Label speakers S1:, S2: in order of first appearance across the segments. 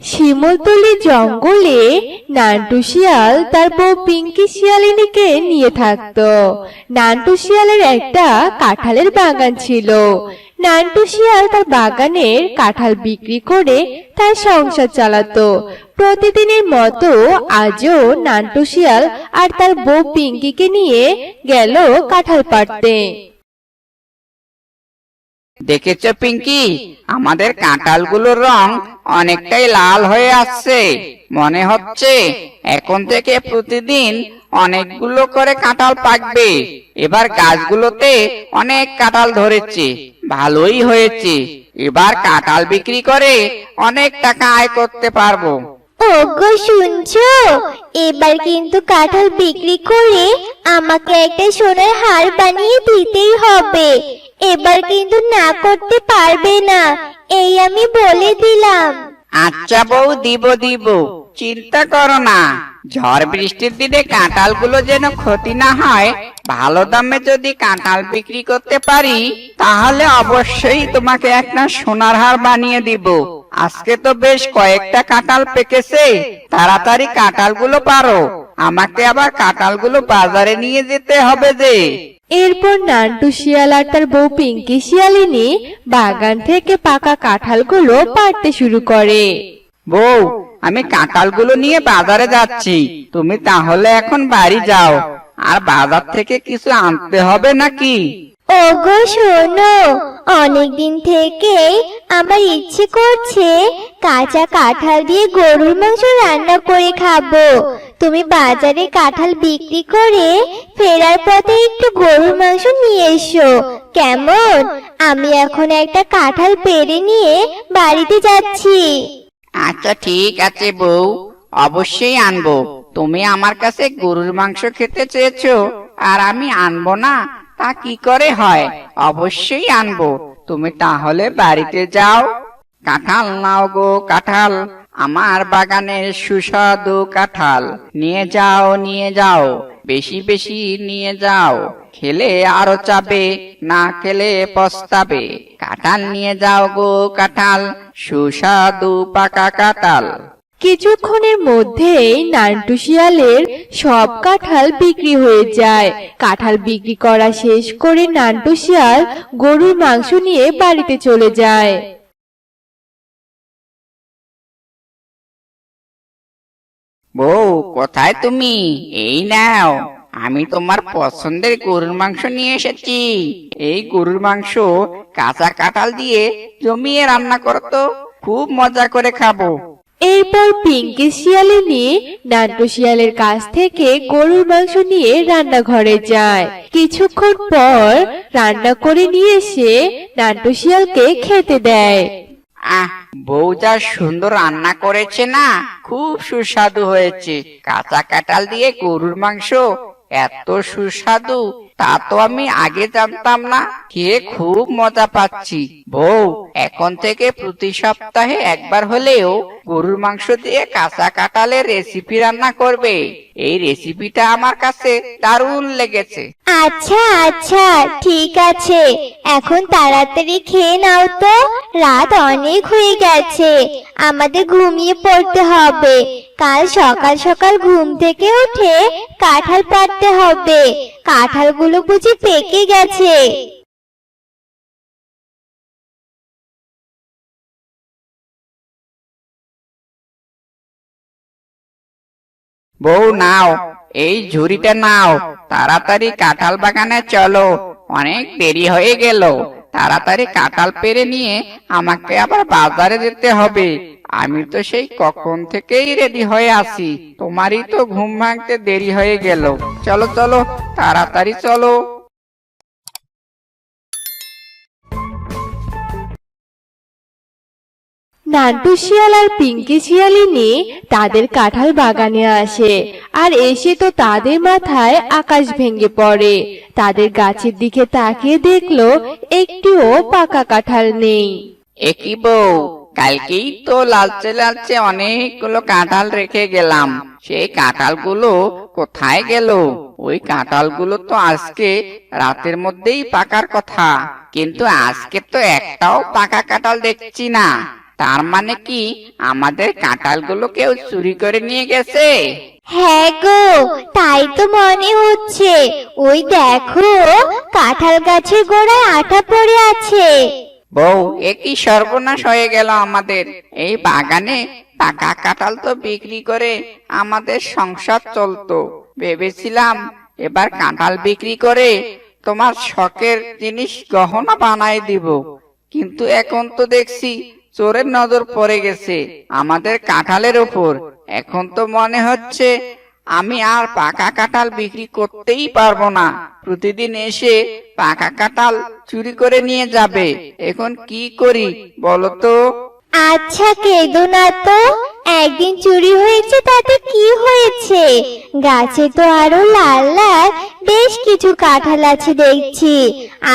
S1: শিমলতলি জঙ্গলে নান্টু শিয়াল তার বউ পিঙ্কি শিয়ালিনীকে নিয়ে থাকতো। নান্টু শিয়ালের একটা কাঁঠালের বাগান ছিল। নান্টু শিয়াল তার বাগানের কাঁঠাল বিক্রি করে তার সংসার চালাতো। প্রতিদিনের মতো আজও নান্টু শিয়াল আর তার বউ পিঙ্কিকে নিয়ে গেল কাঁঠাল পাড়তে।
S2: দেখেছ, পিঙ্কি? আমাদের কাঁঠালগুলোর রং অনেকটাই লাল হয়ে আসছে। মনে হচ্ছে এখন থেকে প্রতিদিন অনেকগুলো করে কাঁঠাল পাকবে। এবার গাছগুলোতে অনেক কাঁঠাল ধরেছে। ভালোই হয়েছে। এবার কাঁঠাল বিক্রি করে অনেক টাকা আয় করতে পারব।
S3: শুনছো? এবার কিন্তু কাঁঠাল বিক্রি করে আমাকে একটা সোনার হার বানিয়ে দিতেই হবে। এবার কিন্তু না করতে পারবে না। এই আমি বলে দিলাম।
S2: আচ্ছা বউ, দিব দিব। চিন্তা করো না। ঝড় বৃষ্টির দিনে কাঁঠালগুলো যেন ক্ষতি না হয়, ভালো দামে যদি কাঁঠাল বিক্রি করতে পারি, তাহলে অবশ্যই তোমাকে একটা সোনার হার বানিয়ে দিব। আজকে তো বেশ কয়েকটা কাঁঠাল পেকেছে, তাড়াতাড়ি কাঁঠালগুলো পারো। আমাকে আবার কাঁঠালগুলো বাজারে নিয়ে যেতে হবে যে।
S1: এরপর নান্টু শিয়াল আর তার বউ পিঙ্কি শিয়ালিনী বাগান থেকে পাকা কাঁঠালগুলো পাড়তে শুরু করে।
S2: বউ আমি কাঁঠালগুলো নিয়ে বাজারে যাচ্ছি। তুমি তাহলে এখন বাড়ি যাও। আর বাজার থেকে কিছু আনতে হবে নাকি?
S3: ওগো, শোনো, অনেকদিন থেকেই আমার ইচ্ছে করছে কাঁচা কাঁঠাল দিয়ে গরুর মাংস রান্না করে খাব। তুমি বাজারে কাঁঠাল বিক্রি করে ফেরার পথে একটু গরুর মাংস নিয়ে এসো। কেমন? আমি এখন একটা কাঁঠাল পেরে নিয়ে বাড়িতে যাচ্ছি।
S2: আচ্ছা ঠিক আছে বউ, অবশ্যই আনব। তুমি আমার কাছে গরুর মাংস খেতে চেয়েছো, আর আমি আনব না। তা কি করে হয়? অবশ্যই আনব। তুমি তাহলে বাড়িতে যাও। কাঁঠাল নাও গো কাঁঠাল। আমার বাগানের সুস্বাদু কাঁঠাল। নিয়ে যাও নিয়ে যাও। বেশি বেশি নিয়ে যাও। খেলে আরও চাবে না খেলে পস্তাবে। কাঁঠাল নিয়ে যাও গো কাঁঠাল। সুস্বাদু পাকা কাঁঠাল।
S1: কিছুক্ষণের মধ্যেই নান্টু শিয়ালের সব কাঁঠাল বিক্রি হয়ে যায়। কাঁঠাল বিক্রি করা শেষ করে নান্টু শিয়াল গরুর মাংস নিয়ে বাড়িতে চলে যায়।
S2: বউ, কোথায় তুমি? এই নাও। আমি তোমার পছন্দের গরুর মাংস নিয়ে এসেছি। এই গরুর মাংস কাঁচা কাঁঠাল দিয়ে জমিয়ে রান্না করতো খুব মজা করে খাব।
S1: এরপর পিঙ্কি শিয়ালিনী নান্টু শিয়ালের কাছ থেকে গরুর মাংস নিয়ে রান্নাঘরে যায়। কিছুক্ষণ পর রান্না করে নিয়ে এসে নান্টু শিয়ালকে খেতে দেয়।
S2: আহ, বউ যা সুন্দর রান্না করেছে না, খুব সুস্বাদু হয়েছে। কাঁচা কাঁঠাল দিয়ে গরুর মাংস এত সুস্বাদু, তা তো আমি আগে জানতাম না। খেয়ে খুব মজা পাচ্ছি। বউ, এখন থেকে প্রতি সপ্তাহে একবার হলেও গরুর মাংস দিয়ে কাঁচা কাঁঠালের রেসিপি রান্না করবে। এই রেসিপিটা আমার কাছে দারুণ লেগেছে।
S3: আচ্ছা আচ্ছা ঠিক আছে। এখন তাড়াতাড়ি খেয়ে নাও তো। রাত অনেক হয়ে গেছে। আমাদের ঘুমিয়ে পড়তে হবে। কাল সকাল সকাল ঘুম থেকে উঠে কাঁঠাল পাড়তে হবে। কাঁঠালগুলো বুঝি পেকে গেছে।
S2: বউ, নাও, এই ঝুড়িটা নাও। তাড়াতাড়ি কাঁঠাল বাগানে চলো। অনেক দেরি হয়ে গেল। তাড়াতাড়ি কাঁঠাল পেরে নিয়ে আমাকে আবার বাজারে যেতে হবে। আমি তো সেই কখন থেকেই রেডি হয়ে আছি। তোমারই তো ঘুম ভাঙতে দেরি হয়ে গেল। চলো চলো তাড়াতাড়ি চলো।
S1: নান্টু শিয়াল আর পিঙ্কি শিয়ালিনী তাদের কাঁঠাল বাগানে আসে। আর এসে তো তাদের মাথায় আকাশ ভেঙে পড়ে। তাদের গাছের দিকে তাকিয়ে দেখল একটিও পাকা কাঁঠাল নেই।
S2: একই বউ? কালকেই তো লালচে লালচে অনেকগুলো কাঁঠাল রেখে গেলাম। সেই কাঁঠালগুলো কোথায় গেল? ওই কাঁঠালগুলো তো আজকে রাতের মধ্যেই পাকার কথা। কিন্তু আজকে তো একটাও পাকা কাঁঠাল দেখছি না। তার মানে কি আমাদের কাঁঠালগুলো কেউ চুরি করে নিয়ে গেছে?
S3: হ্যাঁ গো, তাই তো মনে হচ্ছে। ওই দেখো, কাঁঠাল গাছের গোড়ায় আঠা পড়ে আছে।
S2: বউ, এ কি সর্বনাশ হয়ে গেল আমাদের? এই বাগানে পাকা কাঁঠাল তো বিক্রি করে আমাদের সংসার চলতো। ভেবেছিলাম এবার কাঁঠাল বিক্রি করে তোমার শখের জিনিস গহনা বানাই দিব। কিন্তু এখন তো দেখছি চোরের নজর পড়ে গেছে আমাদের কাঁঠালের ওপর এখন তো মনে হচ্ছে আমি আর পাকা কাঁঠাল বিক্রি করতেই পারব না। প্রতিদিন এসে পাকা কাঁঠাল চুরি করে নিয়ে যাবে। এখন কি করি, বলো তো?
S3: আচ্ছা কেঁদো না তো। একদিন চুরি হয়েছে, তাতে কি হয়েছে? গাছে তো আরও লাল লাল বেশ কিছু কাঁঠাল আছে দেখছি।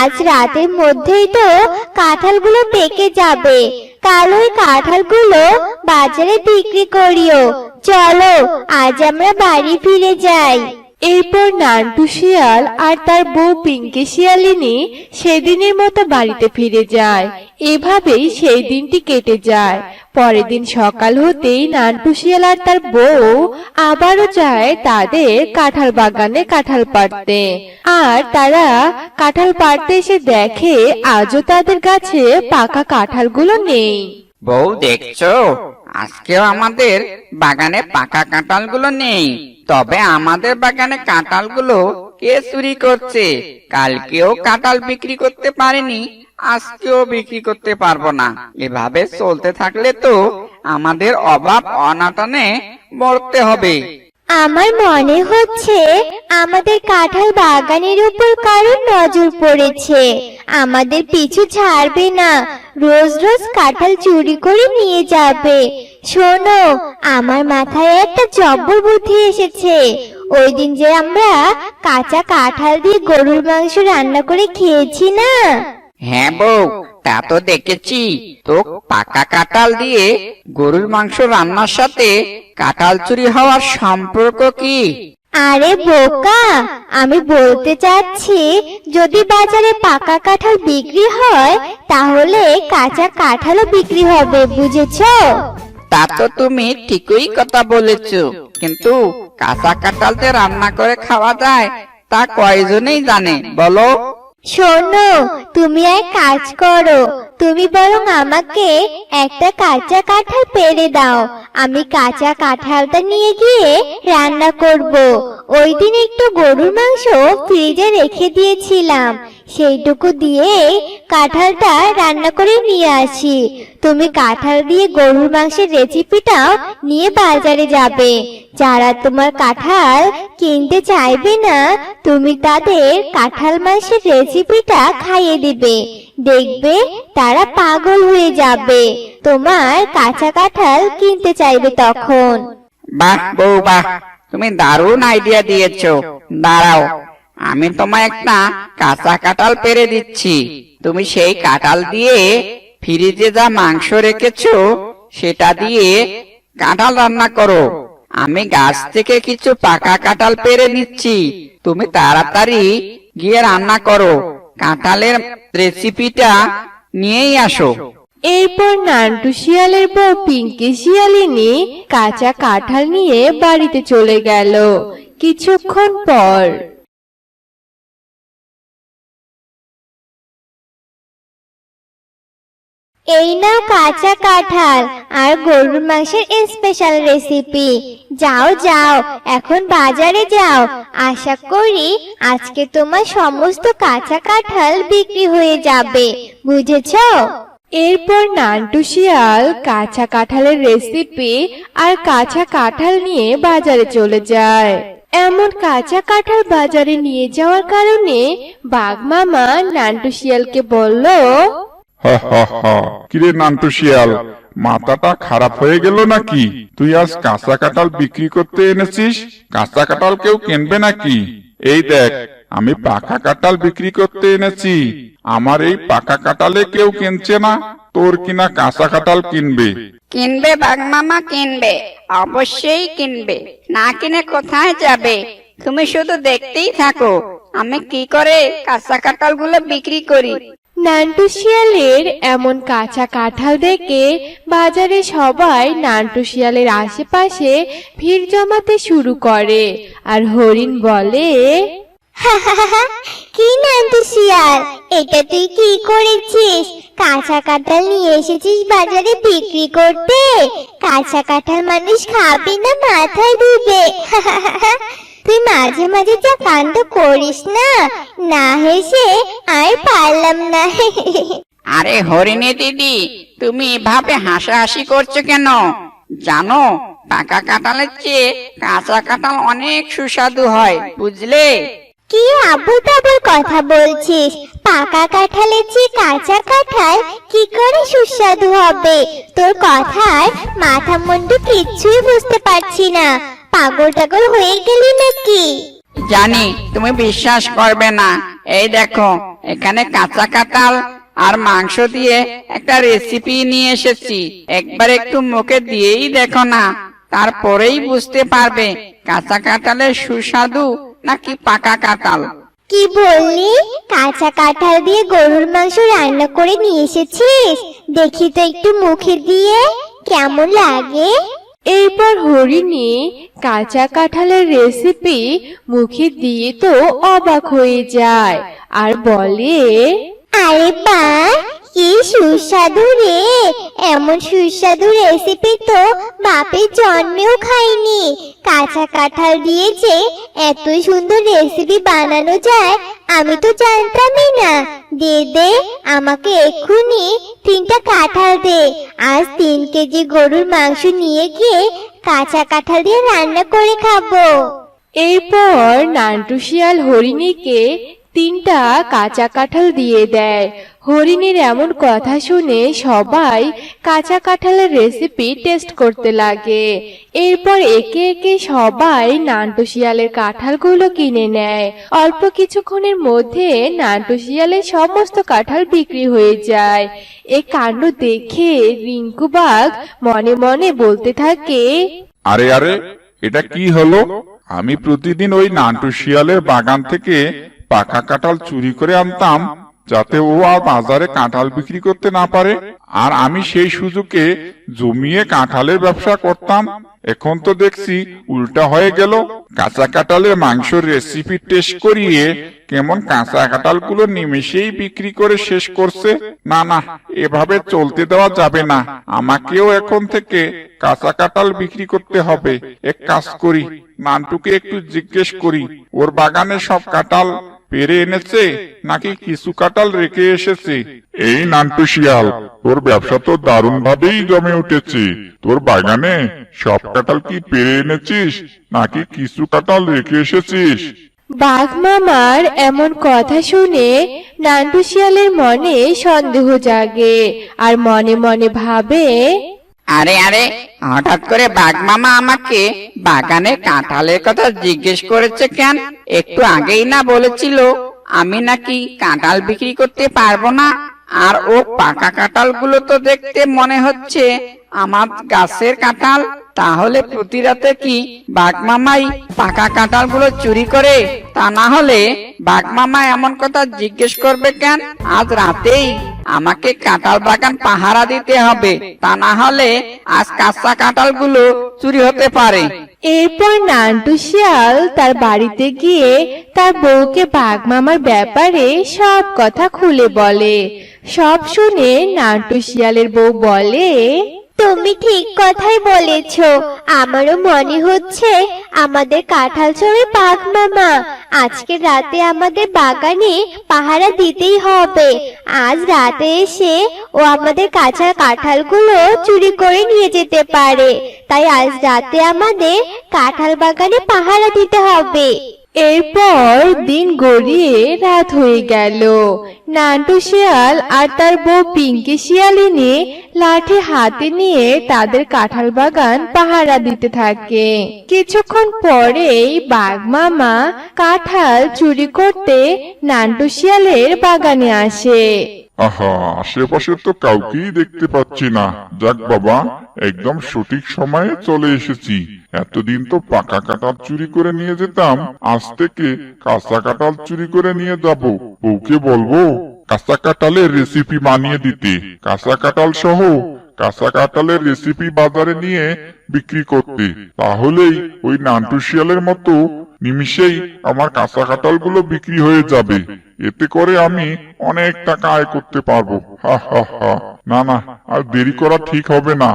S3: আজ রাতের মধ্যেই তো কাঁঠালগুলো পেকে যাবে। কাল ওই কাঁঠালগুলো বাজারে বিক্রি করিও। চলো আজ আমরা বাড়ি ফিরে যাই।
S1: এরপর নান্টু শিয়াল আর তার বউ পিঙ্কি শিয়ালিনী সেদিনের মতো বাড়িতে ফিরে যায়। এভাবেই সেই দিনটি কেটে যায়। পরের দিন সকাল হতেই নান্টু শিয়াল আর তার বউ আবারও যায় তাদের কাঁঠাল বাগানে কাঁঠাল পাড়তে। আর তারা কাঁঠাল পাড়তে এসে দেখে আজও তাদের গাছে পাকা কাঁঠালগুলো নেই।
S2: বউ দেখছ? আজকেও আমাদের বাগানে পাকা কাঁঠালগুলো নেই। তবে আমাদের বাগানে কাঁঠালগুলো কে চুরি করছে? কালকেও কাঁটাল বিক্রি করতে পারেনি, আজকেও বিক্রি করতে পারব না। এভাবে চলতে থাকলে তো আমাদের অভাব অনাটনে মরতে হবে।
S3: আমার মনে হচ্ছে আমাদের কাঁঠাল বাগানের উপর কারোর নজর পড়েছে। আমাদের পিছু ছাড়বে না। রোজ রোজ কাঁঠাল চুরি করে নিয়ে যাবে। শোনো, আমার মাথায় একটা জব্বর বুদ্ধি এসেছে। ওই দিন যে আমরা কাঁচা কাঁঠাল দিয়ে গরুর মাংস রান্না করে খেয়েছি না?
S2: হ্যাঁ বউ তা তো দেখেছি। তো পাকা কাঁঠাল দিয়ে গরুর মাংস রান্নার সাথে কাঁঠাল চুরি হওয়ার সম্পর্ক কি?
S3: আরে বোকা আমি বলতে চাচ্ছি যদি বাজারে পাকা কাঁঠাল বিক্রি হয় তাহলে কাঁচা কাঁঠালও বিক্রি হবে বুঝেছ?
S2: তা তো তুমি ঠিকই কথা বলেছ কিন্তু কাঁচা কাঁঠাল যে রান্না করে খাওয়া যায় তা কয়জনেই জানে বলো?
S3: শোনো, তুমি এক কাজ করো। তুমি বরং আমাকে একটা কাঁচা কাঁঠাল পেরে দাও। আমি কাঁচা কাঁঠালটা নিয়ে গিয়ে রান্না করব। ওই দিন একটু গরুর মাংস ফ্রিজে রেখে দিয়েছিলাম। সেইটুকু দিয়ে কাঁঠালটা রান্না করে নিয়ে আসি। তুমি কাঁঠাল দিয়ে গরুর মাংসের রেসিপিটাও নিয়ে বাজারে যাবে। যারা তোমার কাঁঠাল কিনতে চাইবে না, তুমি তাদের কাঁঠাল মাংসের রেসিপিটা খাইয়ে দিবে। দেখবে তারা পাগল হয়ে যাবে। তোমার কাঁচা কাঁঠাল কিনতে চাইবে তখন।
S2: বাহ বউ বাহ, তুমি দারুণ আইডিয়া দিয়েছ। দাঁড়াও আমি তোমায় একটা কাঁচা কাঁঠাল পেরে দিচ্ছি। তুমি সেই কাঁঠাল দিয়ে ফ্রিজে যা মাংস রেখেছো, সেটা দিয়ে কাঁঠাল রান্না করো। আমি গাছ থেকে কিছু পাকা কাঁঠাল পেরে নিচ্ছি তুমি তাড়াতাড়ি গিয়ে রান্না করো। কাঁঠালের রেসিপিটা নিয়েই আসো।
S1: এরপর নান্টু শিয়ালের বউ পিঙ্কি শিয়ালিনী কাঁচা কাঁঠাল নিয়ে বাড়িতে চলে গেল। কিছুক্ষণ পর
S3: এই নাও কাঁচা কাঁঠাল আর গরুর মাংসের স্পেশাল রেসিপি যাও যাও, এখন বাজারে যাও। আশা করি আজকে তোমার সমস্ত কাঁচা কাঁঠাল বিক্রি হয়ে যাবে। বুঝেছ?
S1: এরপর নান্টু শিয়াল কাঁচা কাঁঠালের রেসিপি আর কাঁচা কাঁঠাল নিয়ে বাজারে চলে যায়। এমন কাঁচা কাঁঠাল বাজারে নিয়ে যাওয়ার কারণে বাঘ মামা নান্টু শিয়ালকে বলল
S4: হা হা কিরে নান্টু শিয়াল, মাথাটা খারাপ হয়ে গেল নাকি? তুই আজ কাঁচা কাঁঠাল বিক্রি করতে এনেছিস? কাঁচা কাঁঠাল কেউ কিনবে নাকি? এই দেখ, আমি পাকা কাঁঠাল বিক্রি করতে এনেছি। আমার এই পাকা কাঁঠালে কেউ কিনছে না। তোর কিনা কাঁচা কাঁঠাল কিনবে।
S2: কিনবে বাগমামা, কিনবে। অবশ্যই কিনবে। না কিনে কোথায় যাবে? তুমি শুধু দেখতেই থাকো। আমি কি করে কাঁচা কাঁঠালগুলো বিক্রি করি?
S1: নান্টু শিয়ালের এমন কাঁচা কাঁঠাল দেখে বাজারে সবাই নান্টু শিয়ালের আশেপাশে ভিড় জমাতে শুরু করে। আর হরিণ বলে
S3: কি নান্টু শিয়াল এটা তুই কি করেছিস? কাঁচা কাঁঠাল নিয়ে এসেছিস বাজারে বিক্রি করতে? কাঁচা কাঁঠাল মানুষ খাবে না মাথায় দিবে। তুই মাঝে মাঝে যা কাণ্ড করিস না না হেসে আর পারলাম না।
S2: আরে হরিণী দিদি তুমি এভাবে হাসাহাসি করছ কেন? জানো পাকা কাঁঠালের চেয়ে কাঁচা কাঁঠাল অনেক সুস্বাদু হয় বুঝলে?
S3: কি আবু তাবুল কথা বলছিস? পাকা কাঁঠালের চেয়ে কাঁচা কাঁঠাল কি করে সুস্বাদু হবে? তোর কথার মাথা মুন্ডু কিচ্ছুই বুঝতে পারছি না। পাগল টাগল হয়ে গেলি নাকি?
S2: জানি তুমি বিশ্বাস করবে না। এই দেখো এখানে কাঁচা কাঁঠাল আর মাংস দিয়ে একটা রেসিপি নিয়ে এসেছি। একবার একটু মুখে দিয়েই দেখো না তারপরেই বুঝতে পারবে কাঁচা কাঁঠালের সুস্বাদু নাকি পাকা কাঁঠাল।
S3: কি বললি? কাঁচা কাঁঠাল দিয়ে গরুর মাংস রান্না করে নিয়ে এসেছিস? দেখি তো একটু মুখে দিয়ে কেমন লাগে?
S1: এরপর হরিণী কাঁচা কাঁঠালের রেসিপি মুখে দিয়ে তো অবাক হয়ে যায় আর বলে,
S3: আরে বা কি সুস্বাদু রে। এমন সুস্বাদু রেসিপি তো বাপের জন্মেও খাইনি। কাঁচা কাঁঠাল দিয়ে যে এত সুন্দর রেসিপি বানানো যায়, আমি তো জানতামই না। দে দে, আমাকে এক্ষুনি তিনটা কাঁঠাল দে। আজ তিন কেজি গরুর মাংস নিয়ে গিয়ে কাঁচা কাঁঠাল দিয়ে রান্না করে খাব।
S1: এরপর নান্টু শিয়াল হরিণীকে তিনটা কাঁচা কাঁঠাল দিয়ে দেয়। হরিণীর এমন কথা শুনে সবাই কাঁচা কাঁঠালের রেসিপি টেস্ট করতে লাগে। এরপর একে একে সবাই নান্টু শিয়ালের কাঁঠালগুলো কিনে নেয়। অল্প কিছুক্ষণের মধ্যে নান্টু শিয়ালের সমস্ত কাঁঠাল বিক্রি হয়ে যায়। এ কাণ্ড দেখে রিঙ্কু বাঘ মনে মনে বলতে থাকে,
S4: আরে আরে, এটা কি হলো? আমি প্রতিদিন ওই নান্টু শিয়ালের বাগান থেকে পাকা কাঁঠাল চুরি করে আনতাম। যাতে ও আর বাজারে কাঁঠাল বিক্রি করতে না পারে। আর আমি সেই সুযোগে জমিয়ে কাঁঠালের ব্যবসা করতাম। এখন তো দেখছি উল্টা হয়ে গেল। কাঁচা কাঁঠালের মাংসের রেসিপি টেস্ট করিয়ে কেমন কাঁচা কাঁঠালগুলো নিমেষেই বিক্রি করে শেষ করছে। না না, এভাবে চলতে দেওয়া যাবে না। আমাকেও এখন থেকে কাঁচা কাঁঠাল বিক্রি করতে হবে। এক কাজ করি, নানটুকে একটু জিজ্ঞেস করি, ওর বাগানে সব কাঁঠাল পেরে এনেছে নাকি কিছু কাটাল রেখে এসেছে? এই নান্টু শিয়াল তোর ব্যবসা তো দারুণ ভাবেই জমে উঠেছে। তোর বাগানে সব কাঁঠাল কি পেরে এনেছিস নাকি কিছু কাঁঠাল রেখে এসেছিস?
S1: বাঘ মামার এমন কথা শুনে নান্টু শিয়ালের মনে সন্দেহ জাগে আর মনে মনে ভাবে
S2: আরে আরে, হঠাৎ করে বাঘ মামা আমাকে বাগানে কাঁঠালের কথা জিজ্ঞেস করেছে কেন? একটু আগেই না বলেছিল, আমি নাকি কাঁঠাল বিক্রি করতে পারব না। আর ও পাকা কাঁঠালগুলো তো দেখতে মনে হচ্ছে আমার গাছের কাঁঠাল, তাহলে প্রতি রাতে কি বাঘ মামাই পাকা কাঁঠালগুলো চুরি করে? তা না হলে বাঘ মামা এমন কথা জিজ্ঞেস করবে কেন? আজ রাতেই আমাকে কাঁঠাল বাগান পাহারা দিতে হবে। তা না হলে আজ কাঁচা কাঁঠালগুলো চুরি হতে পারে।
S1: এরপর নান্টু শিয়াল তার বাড়িতে গিয়ে তার বউকে বাঘ মামার ব্যাপারে সব কথা খুলে বলে। সব শুনে নান্টু শিয়ালের বউ বলে
S3: তুমি ঠিক কথাই বলেছ। আমারও মনে হচ্ছে আমাদের কাঁঠাল চড়ে বাঘ মামা, আজকে রাতে আমাদের বাগানে পাহারা দিতেই হবে। আজ রাতে এসে ও আমাদের কাঁচা কাঁঠালগুলো চুরি করে নিয়ে যেতে পারে। তাই আজ রাতে আমাদের কাঁঠাল বাগানে পাহারা দিতে হবে।
S1: এরপর দিন গড়িয়ে রাত হয়ে গেল। নান্টু শিয়াল আর তার বউ পিঙ্কি শিয়ালিনী লাঠি হাতে নিয়ে তাদের কাঁঠাল বাগান পাহারা দিতে থাকে। কিছুক্ষণ পরেই বাঘ মামা কাঁঠাল চুরি করতে নান্টু শিয়ালের বাগানে আসে।
S4: আহা, আশেপাশে তো কাউকেই দেখতে পাচ্ছি না। যাক বাবা, একদম সঠিক সময়ে চলে এসেছি। এতদিন তো পাকা কাঁঠাল চুরি করে নিয়ে যেতাম, আজ থেকে কাঁচা কাঁঠাল চুরি করে নিয়ে যাব। বউকে বলব, কাঁচা কাঁঠালের রেসিপি বানিয়ে দিতে। কাঁচা কাঁঠাল সহ কাঁচা কাঁঠালের রেসিপি বাজারে নিয়ে বিক্রি করতে। তাহলেই ওই নান্টু শিয়ালের মতো নিমিষেই আমার কাঁচা কাঁঠালগুলো বিক্রি হয়ে যাবে। এতে করে আমি অনেক টাকা আয় করতে পারব। না না, আর দেরি করা ঠিক হবে না।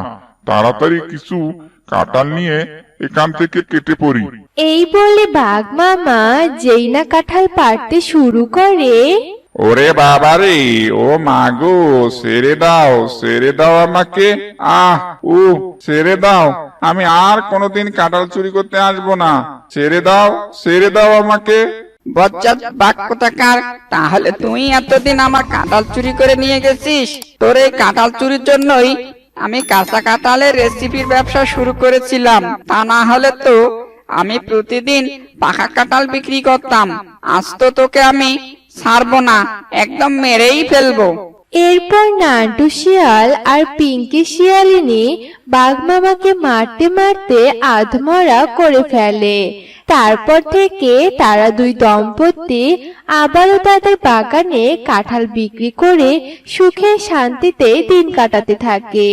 S4: তাড়াতাড়ি কিছু কাঁঠাল নিয়ে এখান থেকে কেটে পড়ি।
S1: এই বলে বাঘ মামা যেই না কাঁঠাল পারতে শুরু করে
S4: ওরে বাবারে, ও মাগো সেরে দাও সেরে দাও আমাকে। আহ ও ছেড়ে দাও। আমি আর কোনোদিন কাঁঠাল চুরি করতে আসব না। ছেড়ে দাও সেরে দাও আমাকে।
S2: বজ্জাত বাঘ কোথাকার তাহলে তুই এতদিন আমার কাঁঠাল চুরি করে নিয়ে গেছিস? তোর এই কাঁঠাল চুরির জন্যই আমি কাঁচা কাঁঠালের রেসিপির ব্যবসা শুরু করেছিলাম। তা না হলে তো আমি প্রতিদিন পাকা কাঁঠাল বিক্রি করতাম। আজ তো তোকে আমি ছাড়বো না, একদম মেরেই ফেলব।
S1: এরপর নান্টু শিয়াল আর পিঙ্কি শিয়ালিনী বাঘ মামাকে মারতে মারতে আধমরা করে ফেলে। তারপর থেকে তারা দুই দম্পতি আবারও তাদের বাগানে কাঁঠাল বিক্রি করে সুখে শান্তিতে দিন কাটাতে থাকে।